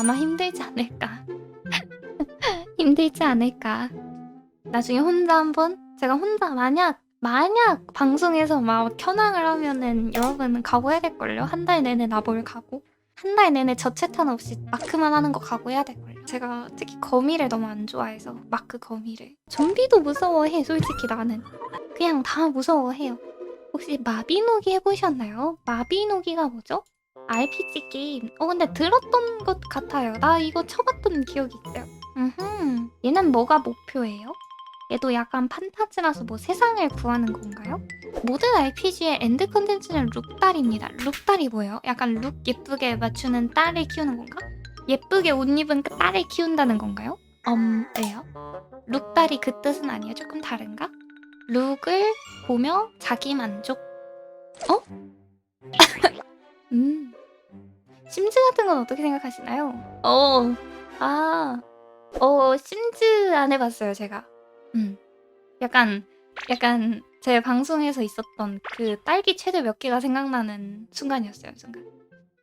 아마 힘들지 않을까. 힘들지 않을까. 나중에 혼자 한번 제가 혼자 만약 만약 방송에서 막 현황을 하면은 여러분은 각오해야 될걸요. 한 달 내내 나볼 각오. 한 달 내내 저체탄 없이 마크만 하는 거 각오해야 될걸요. 제가 특히 거미를 너무 안 좋아해서 마크 거미를. 좀비도 무서워해 솔직히 나는. 그냥 다 무서워해요. 혹시 마비노기 해보셨나요? 마비노기가 뭐죠? RPG 게임. 어 근데 들었던 것 같아요. 나 이거 쳐봤던 기억이 있어요. 음흠. 얘는 뭐가 목표예요? 얘도 약간 판타지라서 뭐 세상을 구하는 건가요? 모든 RPG의 엔드 컨텐츠는 룩딸입니다. 룩딸이 뭐예요? 약간 룩 예쁘게 맞추는 딸을 키우는 건가? 예쁘게 옷 입은 그 딸을 키운다는 건가요? 음, 왜요? 룩딸이 그 뜻은 아니에요? 조금 다른가? 룩을 보며 자기 만족. 어? 건 어떻게 생각하시나요? 어, 아, 어, 심즈 안 해봤어요, 제가. 음. 약간, 약간 제 방송에서 있었던 그 딸기 최대 몇 개가 생각나는 순간이었어요, 순간.